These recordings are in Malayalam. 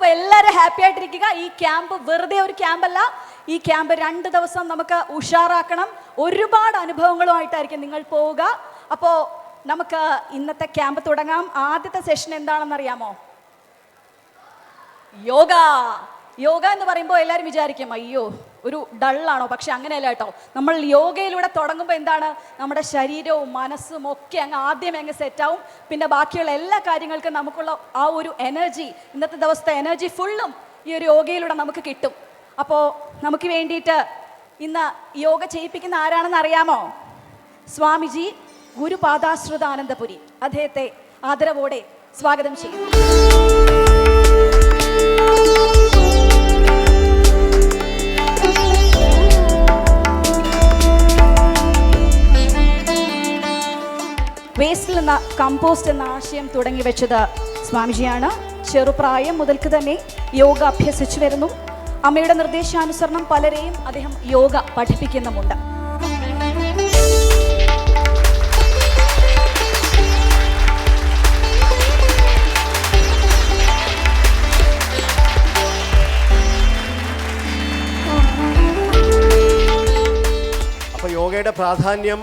അപ്പൊ എല്ലാവരും ഹാപ്പി ആയിട്ടിരിക്കുക. ഈ ക്യാമ്പ് വെറുതെ ഒരു ക്യാമ്പല്ല ഈ ക്യാമ്പ് രണ്ട് ദിവസം നമുക്ക് ഉഷാറാക്കണം. ഒരുപാട് അനുഭവങ്ങളുമായിട്ടായിരിക്കും നിങ്ങൾ പോവുക. അപ്പോൾ നമുക്ക് ഇന്നത്തെ ക്യാമ്പ് തുടങ്ങാം. ആദ്യത്തെ സെഷൻ എന്താണെന്ന് അറിയാമോ യോഗ. യോഗ എന്ന് പറയുമ്പോൾ എല്ലാവരും വിചാരിക്കും അയ്യോ ഒരു ഡള്ളാണോ? പക്ഷെ അങ്ങനെയല്ല കേട്ടോ. നമ്മൾ യോഗയിലൂടെ തുടങ്ങുമ്പോൾ എന്താണ്? നമ്മുടെ ശരീരവും മനസ്സും ഒക്കെ അങ്ങ് ആദ്യം അങ്ങ് സെറ്റാവും. പിന്നെ ബാക്കിയുള്ള എല്ലാ കാര്യങ്ങൾക്കും നമുക്കുള്ള ആ ഒരു എനർജി ഇന്നത്തെ ദിവസത്തെ എനർജി ഫുള്ളും ഈ ഒരു യോഗയിലൂടെ നമുക്ക് കിട്ടും. അപ്പോൾ നമുക്ക് വേണ്ടിയിട്ട് ഇന്ന് യോഗ ചെയ്യിപ്പിക്കുന്ന ആരാണെന്ന് അറിയാമോ? സ്വാമിജി ഗുരുപാദാശ്രിത ആനന്ദപുരി അദ്ദേഹത്തെ ആദരവോടെ സ്വാഗതം ചെയ്യുന്നു. വേസ്റ്റിൽ നിന്ന് കമ്പോസ്റ്റ് എന്ന ആശയം തുടങ്ങി വെച്ചത് സ്വാമിജിയാണ്. ചെറുപ്രായം മുതൽക്ക് തന്നെ യോഗ അഭ്യസിച്ചു വരുന്നു. അമ്മയുടെ നിർദ്ദേശാനുസരണം പലരെയും അദ്ദേഹം യോഗ പഠിപ്പിക്കുന്നുമുണ്ട്. അപ്പോൾ യോഗയുടെ പ്രാധാന്യം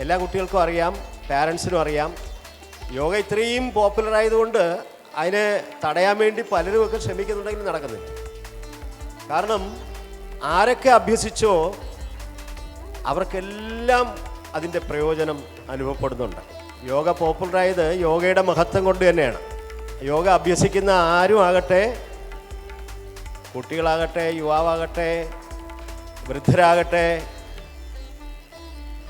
എല്ലാ കുട്ടികൾക്കും അറിയാം പാരൻസിനും അറിയാം. യോഗ ഇത്രയും പോപ്പുലർ ആയതുകൊണ്ട് അതിനെ തടയാൻ വേണ്ടി പലരും പലരുമൊക്കെ ശ്രമിക്കുന്നുണ്ടെങ്കിലും നടക്കുന്നില്ല. കാരണം ആരൊക്കെ അഭ്യസിച്ചോ അവർക്കെല്ലാം അതിന്റെ പ്രയോജനം അനുഭവപ്പെടുന്നുണ്ട്. യോഗ പോപ്പുലറായത് യോഗയുടെ മഹത്വം കൊണ്ട് തന്നെയാണ്. യോഗ അഭ്യസിക്കുന്ന ആരും ആകട്ടെ കുട്ടികളാകട്ടെ യുവാവാകട്ടെ വൃദ്ധരാകട്ടെ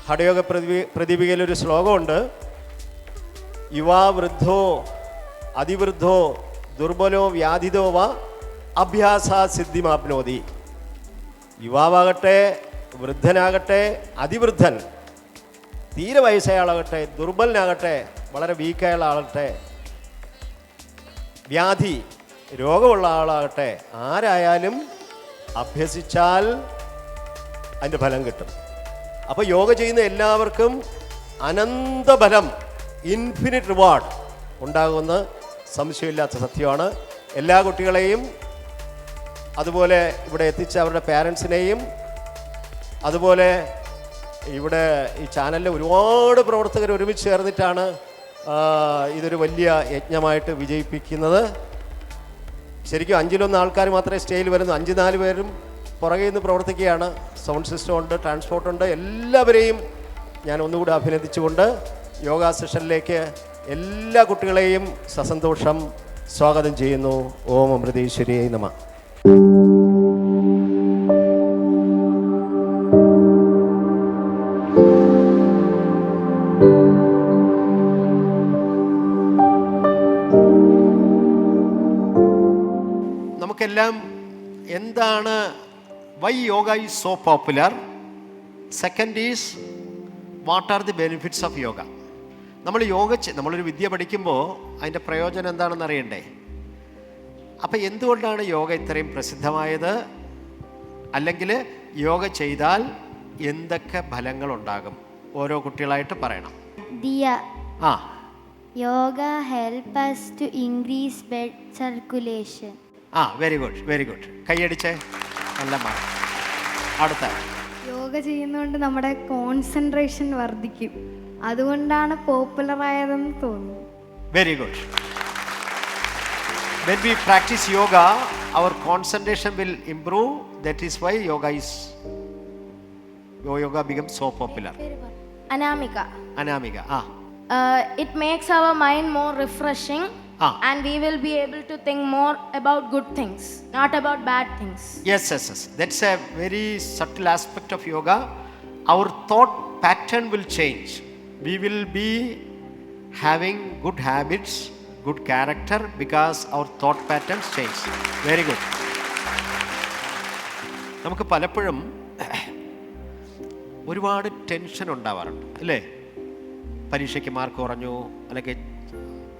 ഹടയോഗ പ്രതി പ്രതിപികയിലൊരു ശ്ലോകമുണ്ട്. യുവാവൃദ്ധോ അതിവൃദ്ധോ ദുർബലോ വ്യാധിതോ വ അഭ്യാസ സിദ്ധിമാപ്നോതി. യുവാവാകട്ടെ വൃദ്ധനാകട്ടെ അതിവൃദ്ധൻ. തീരെ വയസ്സയാളാകട്ടെ ദുർബലനാകട്ടെ വളരെ വീക്കായ ആളാകട്ടെ. വ്യാധി രോഗമുള്ള ആളാകട്ടെ. ആരായാലും അഭ്യസിച്ചാൽ അതിന്റെ ഫലം കിട്ടും. അപ്പോൾ യോഗ ചെയ്യുന്ന എല്ലാവർക്കും അനന്തബലം ഇൻഫിനിറ്റ് റിവാർഡ് ഉണ്ടാകുമെന്ന് സംശയമില്ലാത്ത സത്യമാണ്. എല്ലാ കുട്ടികളെയും അതുപോലെ ഇവിടെ എത്തിച്ച അവരുടെ പാരൻസിനെയും അതുപോലെ ഇവിടെ ഈ ചാനലിലെ ഒരുപാട് പ്രവർത്തകർ ഒരുമിച്ച് ചേർന്നിട്ടാണ് ഇതൊരു വലിയ യജ്ഞമായിട്ട് വിജയിപ്പിക്കുന്നത്. ശരിക്കും അഞ്ചിലൊന്ന് ആൾക്കാർ മാത്രമേ സ്റ്റേയിൽ വരുന്നു. അഞ്ച് നാല് പേരും പുറകെ നിന്ന് പ്രവർത്തിക്കുകയാണ്. സൗണ്ട് സിസ്റ്റം ഉണ്ട് ട്രാൻസ്പോർട്ട് ഉണ്ട്. എല്ലാവരെയും ഞാൻ ഒന്നുകൂടി അഭിനന്ദിച്ചുകൊണ്ട് യോഗ സെഷനിലേക്ക് എല്ലാ കുട്ടികളെയും സസന്തോഷം സ്വാഗതം ചെയ്യുന്നു. ഓം അമൃതേശ്വരിയെ നമ. നമുക്കെല്ലാം എന്താണ് why yoga is so popular second is what are the benefits of yoga നമ്മൾ യോഗ നമ്മളൊരു വിദ്യ പഠിക്കുമ്പോൾ അതിന്റെ പ്രയോജനം എന്താണെന്ന് അറിയണ്ടേ? അപ്പം എന്തുകൊണ്ടാണ് യോഗ ഇത്രയും പ്രസിദ്ധമായത്? അല്ലെങ്കിൽ യോഗ ചെയ്താൽ എന്തൊക്കെ ഫലങ്ങൾ ഉണ്ടാകും ഓരോ കുട്ടികളായിട്ട് പറയണം. ആ. yoga help us to increase blood circulation. ആ വെരി ഗുഡ് വെരി ഗുഡ് കൈയടിച്ചേ. നല്ല മാർക്ക് അടുത്ത യോഗ ചെയ്യുന്നതുകൊണ്ട് നമ്മുടെ കോൺസെൻട്രേഷൻ വർദ്ധിക്കും അതുകൊണ്ടാണ് പോപ്പുലർ ആയതെന്ന് തോന്നുന്നു very good When we practice yoga, our concentration will improve. That is why yoga is yoga becomes so popular. Anamika. Anamika. Ah. Uh, it makes our mind more Ah. and we will be able to think more about good things, not about bad things. Yes, yes, yes. That's a very subtle aspect of yoga. Our thought pattern will change. We will be having good habits, good character because our thought patterns change. Very good. നമുക്ക് പലപ്പോഴും ഒരുപാട് ടെൻഷൻ ഉണ്ടാവാറുണ്ട് അല്ലേ പരീക്ഷയ്ക്ക് മാർക്ക് കുറഞ്ഞു അല്ലെങ്കിൽ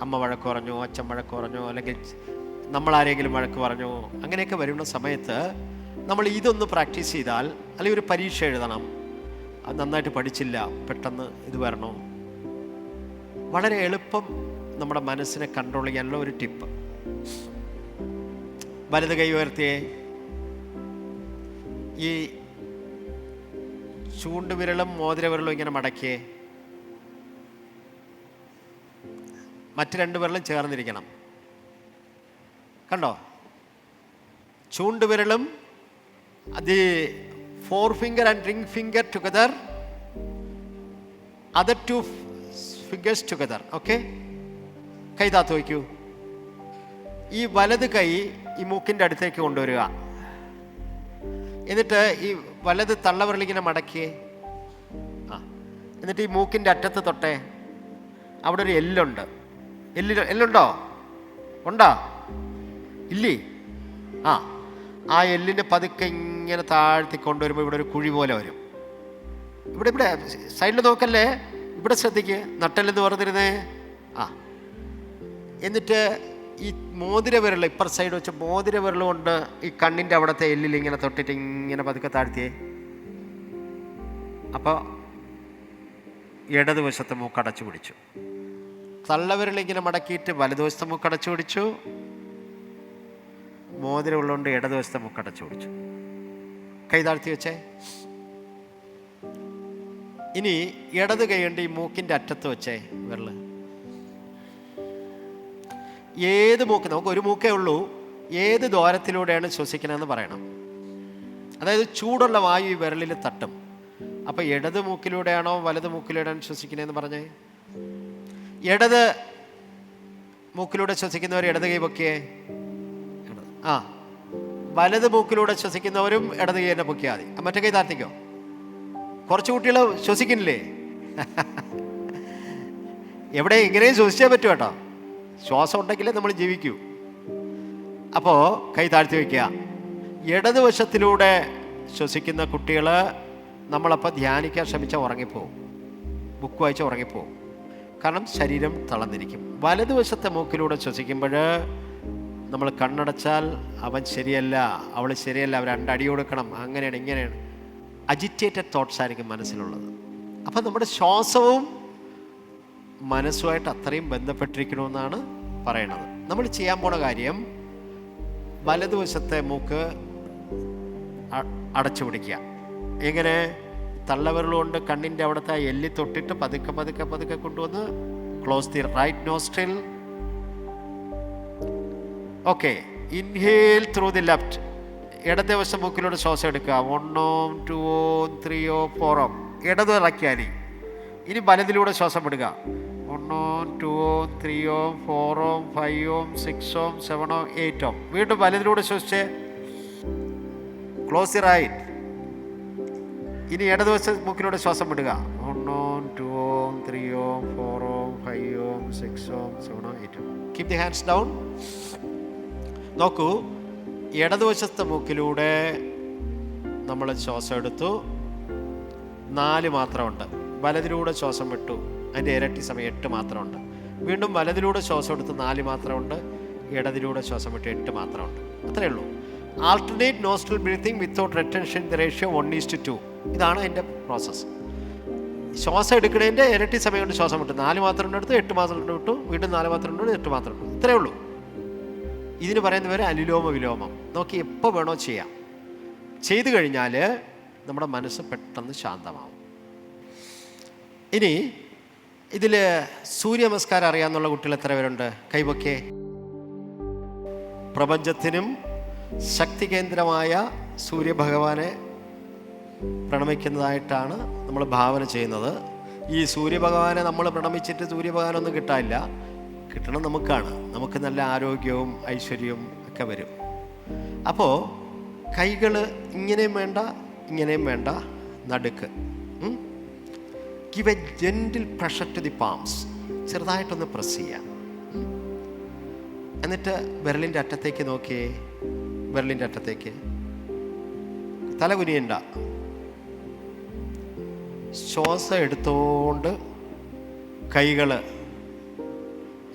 അമ്മ വഴക്ക് പറഞ്ഞോ അച്ഛൻ വഴക്ക് പറഞ്ഞോ അല്ലെങ്കിൽ നമ്മൾ ആരെങ്കിലും വഴക്ക് പറഞ്ഞോ അങ്ങനെയൊക്കെ വരുന്ന സമയത്ത് നമ്മൾ ഇതൊന്ന് പ്രാക്ടീസ് ചെയ്താൽ അല്ലെങ്കിൽ ഒരു പരീക്ഷ എഴുതണം. അത് നന്നായിട്ട് പഠിച്ചില്ല പെട്ടെന്ന് ഇത് വരണോ? വളരെ എളുപ്പം നമ്മുടെ മനസ്സിനെ കൺട്രോൾ ചെയ്യാനുള്ള ഒരു ടിപ്പ് വലത് കൈ ഉയർത്തിയേ. ഈ ചൂണ്ടുവിരലും മോതിരവിരലും ഇങ്ങനെ മടക്കിയേ. മറ്റ് രണ്ട് വിരലും ചേർന്നിരിക്കണം. കണ്ടോ? ചൂണ്ടുവിരലും അത് forefinger and ring finger together other two fingers together okay കൈ താത്തു വയ്ക്കൂ. ഈ വലത് കൈ ഈ മൂക്കിന്റെ അടുത്തേക്ക് കൊണ്ടുവരിക. എന്നിട്ട് ഈ വലത് തള്ളവിരലിങ്ങനെ മടക്കിയേ ആ എന്നിട്ട് ഈ മൂക്കിന്റെ അറ്റത്ത് തൊട്ടേ. അവിടെ ഒരു എല്ലുണ്ട് എല്ല് എല്ലുണ്ടോ? ഉണ്ടോ? ഇല്ലേ? ആ ആ എല്ലിന്റെ പതുക്കെ ഇങ്ങനെ താഴ്ത്തി കൊണ്ടുവരുമ്പോൾ ഇവിടെ ഒരു കുഴി പോലെ വരും. ഇവിടെ ഇവിടെ സൈഡിൽ നോക്കല്ലേ? ഇവിടെ ശ്രദ്ധിക്ക്. നട്ടല്ലെന്ന് പറഞ്ഞിരുന്നേ. ആ. എന്നിട്ട് ഈ മോതിര വിരൽ ഇപ്പർ സൈഡ് വെച്ച് മോതിര വിരൽ കൊണ്ട് ഈ കണ്ണിന്റെ അവിടുത്തെ എല്ലിൽ ഇങ്ങനെ തൊട്ടിട്ട് ഇങ്ങനെ പതുക്കെ താഴ്ത്തിയേ. അപ്പോൾ ഇടതുവശത്ത് മൂക്കടച്ചു പിടിച്ചു. തള്ളവിരൽ ഇങ്ങനെ മടക്കിയിട്ട് വലതുവശത്തെ മുക്കടച്ചു പിടിച്ചു. മോതിരം ഉള്ളതുകൊണ്ട് ഇടതുവശത്തെ മുക്കടച്ചു പിടിച്ചു. കൈ താഴ്ത്തി വെച്ചേ. ഇനി ഇടത് കൈയുണ്ട് ഈ മൂക്കിന്റെ അറ്റത്ത് വെച്ചേ വിരൽ. ഏത് മൂക്ക്? നമുക്ക് ഒരു മൂക്കേ ഉള്ളൂ. ഏത് ദ്വാരത്തിലൂടെയാണ് ശ്വസിക്കണമെന്ന് പറയണം. അതായത് ചൂടുള്ള വായു ഈ വിരലിൽ തട്ടും. അപ്പോൾ ഇടത് മൂക്കിലൂടെയാണോ വലത് മൂക്കിലൂടെയാണ് ശ്വസിക്കണേന്ന് പറഞ്ഞേ? ഇടത് മൂക്കിലൂടെ ശ്വസിക്കുന്നവർ ഇടത് കൈ പൊക്കിയേ? ആ. വലത് മൂക്കിലൂടെ ശ്വസിക്കുന്നവരും ഇടത് കൈ തന്നെ പൊക്കിയാൽ മതി. മറ്റേ കൈ താർത്തിക്കോ കുറച്ച് കുട്ടികൾ ശ്വസിക്കുന്നില്ലേ? എവിടെ ഇങ്ങനെയും ശ്വസിച്ചേ പറ്റൂ കേട്ടോ. ശ്വാസം ഉണ്ടെങ്കിലേ നമ്മൾ ജീവിക്കൂ. അപ്പോൾ കൈ താഴ്ത്തി വയ്ക്കുക ഇടതുവശത്തിലൂടെ ശ്വസിക്കുന്ന കുട്ടികൾ നമ്മളപ്പോൾ ധ്യാനിക്കാൻ ശ്രമിച്ചാൽ ഉറങ്ങിപ്പോവും. ബുക്ക് വായിച്ച് ഉറങ്ങിപ്പോവും. കാരണം ശരീരം തളർന്നിരിക്കും. വലതുവശത്തെ മൂക്കിലൂടെ ശ്വസിക്കുമ്പോൾ നമ്മൾ കണ്ണടച്ചാൽ അവൻ ശരിയല്ല അവൾ ശരിയല്ല അവർ രണ്ടടി കൊടുക്കണം അങ്ങനെയാണ് ഇങ്ങനെയാണ്. അജിറ്റേറ്റഡ് തോട്ട്സ് ആയിരിക്കും മനസ്സിലുള്ളത്. അപ്പം നമ്മുടെ ശ്വാസവും മനസ്സുമായിട്ട് അത്രയും ബന്ധപ്പെട്ടിരിക്കണമെന്നാണ് പറയണത്. നമ്മൾ ചെയ്യാൻ പോണ കാര്യം വലതുവശത്തെ മൂക്ക് അടച്ചു പിടിക്കുക എങ്ങനെ? തള്ളവിരലുകൊണ്ട് കണ്ണിന്റെ അവിടുത്തെ എല്ലി തൊട്ടിട്ട് പതുക്കെ പതുക്കെ പതുക്കെ കൊണ്ടുവന്ന് close the right nostril okay inhale through the left ഇടത്തെ വശം മൂക്കിലൂടെ ശ്വാസം എടുക്കുക. വണ്ണോ ടുവോ ത്രീയോ ഫോറോ ഇടത് ഇറക്കിയാലി ഇനി വലതിലൂടെ ശ്വാസം വിടുക. വണ്ണോ ടുവോ ത്രീയോ ഫോറോ സെവൻ ഓം സെവനോ ഓം വീണ്ടും വലതിലൂടെ ശ്വസിച്ച്. ക്ലോസ് ദി റൈറ്റ് ഇനി ഇടതുവശ മൂക്കിലൂടെ ശ്വാസം വിടുക. ഒന്നോം two Om three Om four Om five Om six Om seven Om eight. Om keep the hands down നോക്കൂ ഇടതുവശത്തെ മൂക്കിലൂടെ നമ്മൾ ശ്വാസം എടുത്തു. നാല് മാത്രമുണ്ട്. വലതിലൂടെ ശ്വാസം വിട്ടു. അതിന്റെ ഇരട്ടി സമയം എട്ട് മാത്രമുണ്ട്. വീണ്ടും വലതിലൂടെ ശ്വാസം എടുത്ത് നാല് മാത്രമുണ്ട്. ഇടതിലൂടെ ശ്വാസം വിട്ട് എട്ട് മാത്രമുണ്ട്. അത്രയേ ഉള്ളൂ. Alternate nostril breathing without retention the ratio one is to two ഇതാണ് അതിന്റെ പ്രോസസ്സ് ശ്വാസം എടുക്കുന്നതിന്റെ ഇരട്ടി സമയം കൊണ്ട് ശ്വാസം വിട്ടു. നാല് മാത്രം എടുത്ത് എട്ട് മാസം കൊണ്ട് വിട്ടു. വീണ്ടും നാല് മാത്രം കൊണ്ട് എട്ട് മാത്രം വിട്ടു ഇത്രയേ ഉള്ളൂ. ഇതിന് പറയുന്ന പേര് അനുലോമ വിലോമം. നോക്കി എപ്പോൾ വേണോ ചെയ്യാം. ചെയ്തു കഴിഞ്ഞാൽ നമ്മുടെ മനസ്സ് പെട്ടെന്ന് ശാന്തമാവും. ഇനി ഇതിൽ സൂര്യനമസ്കാരം അറിയാമെന്നുള്ള കുട്ടികൾ എത്ര പേരുണ്ട്? കൈവക്കെ പ്രപഞ്ചത്തിനും ശക്തി കേന്ദ്രമായ സൂര്യഭഗവാനെ പ്രണമിക്കുന്നതായിട്ടാണ് നമ്മൾ ഭാവന ചെയ്യുന്നത്. ഈ സൂര്യഭഗവാനെ നമ്മൾ പ്രണമിച്ചിട്ട് സൂര്യഭഗവാനൊന്നും കിട്ടാനില്ല. കിട്ടണം നമുക്കാണ്. നമുക്ക് നല്ല ആരോഗ്യവും ഐശ്വര്യവും ഒക്കെ വരും. അപ്പോൾ കൈകൾ ഇങ്ങനെയും വേണ്ട ഇങ്ങനെയും വേണ്ട. നടുക്ക്. Give a gentle pressure to the palms ചെറുതായിട്ടൊന്ന് പ്രസ് ചെയ്യാം. എന്നിട്ട് വിരലിന്റെ അറ്റത്തേക്ക് നോക്കിയേ. വിരലിന്റെ അറ്റത്തേക്ക്. തല കുനിയണ്ട. ശ്വാസം എടുത്തുകൊണ്ട് കൈകൾ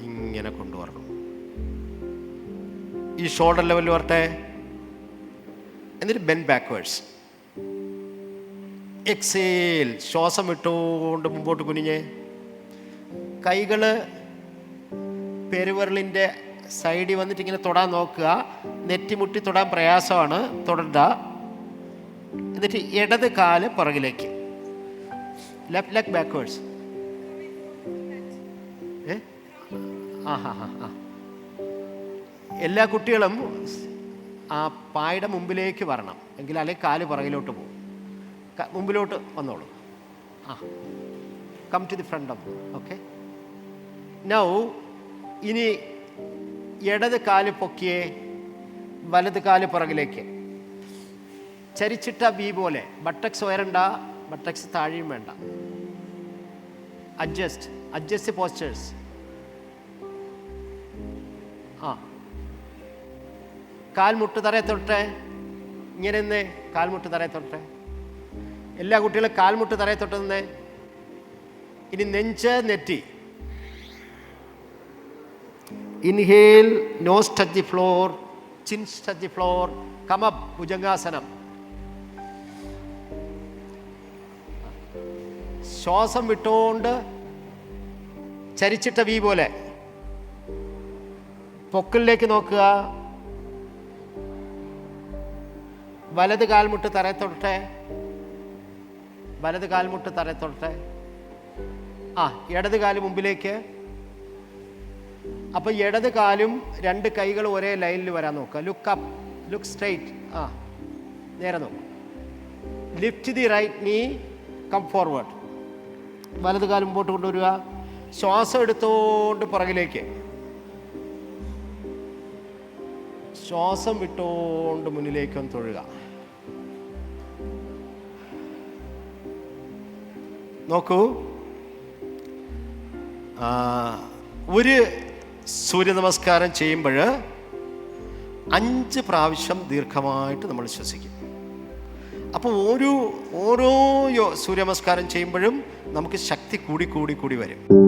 ഇങ്ങനെ കൊണ്ടുവരണം. ഈ ഷോൾഡർ ലെവലിൽ വരട്ടെ എന്നിട്ട് ബെൻ ബാക്ക്വേഡ്സ് എക്സേൽ ശ്വാസം വിട്ടുകൊണ്ട് മുമ്പോട്ട് കുനിഞ്ഞ്. കൈകൾ പെരുവിരലിന്റെ സൈഡിൽ വന്നിട്ട് ഇങ്ങനെ തൊടാൻ നോക്കുക. നെറ്റിമുട്ടി തൊടാൻ പ്രയാസമാണ്. തുടരുക. എന്നിട്ട് ഇടത് കാൽ പുറകിലേക്ക്. ലെഫ്റ്റ് ലെഗ് ബാക്ക്വേർഡ്സ് ഏ ആ ഹാ ഹാ ആ എല്ലാ കുട്ടികളും ആ പായുടെ മുമ്പിലേക്ക് വരണം. എങ്കിൽ അല്ലെങ്കിൽ കാൽ പുറകിലോട്ട് പോകും. മുമ്പിലോട്ട് വന്നോളൂ. ആ. Come to the front of okay now ഇനി ഇടത് കാൽ പൊക്കിയേ വലത് കാൽ പുറകിലേക്ക്. ചരിച്ചിട്ട ബി പോലെ ബട്ടക്സ് ഉയരണ്ട ബട്ടക്സ് താഴെയും വേണ്ട. അഡ്ജസ്റ്റ് അഡ്ജസ്റ്റ് പോസ്റ്റേഴ്സ് ആ. കാൽമുട്ട് തറയെ തൊട്ടെ. ഇങ്ങനെ നിന്നേ. കാൽമുട്ട് തറയെ തൊട്ടെ. എല്ലാ കുട്ടികളും കാൽമുട്ട് തറയെ തൊട്ട് നിന്നേ. ഇനി നെഞ്ച് നെറ്റി. Inhale nose touch the floor chins touch the floor കമ ഭുജംഗാസനം. ശ്വാസം വിട്ടുകൊണ്ട് ചരിച്ചിട്ട വി പോലെ. പൊക്കിലേക്ക് നോക്കുക. വലത് കാൽമുട്ട് തറയെ തൊട്ടെ വലത് കാൽമുട്ട് തറയെ തൊട്ടെ ആ ഇടത് കാൽ മുമ്പിലേക്ക്. അപ്പൊ ഇടത് കാലും രണ്ട് കൈകൾ ഒരേ ലൈനിൽ വരാൻ നോക്കുക. ലുക്ക് അപ്പ് ലുക്ക് സ്ട്രെയിറ്റ് ആ നേരെ നോക്കുക lift the right knee come forward വലത് കാലം മുമ്പോട്ട് കൊണ്ടുവരിക. ശ്വാസം എടുത്തോണ്ട് പുറകിലേക്ക്. ശ്വാസം വിട്ടോണ്ട് മുന്നിലേക്കും തൊഴുക. നോക്കൂ. ഒരു സൂര്യ നമസ്കാരം ചെയ്യുമ്പോൾ അഞ്ച് പ്രാവശ്യം ദീർഘമായിട്ട് നമ്മൾ ശ്വസിക്കും. അപ്പോൾ ഓരോ ഓരോ സൂര്യ നമസ്കാരം ചെയ്യുമ്പോഴും നമുക്ക് ശക്തി കൂടി കൂടി കൂടി വരും.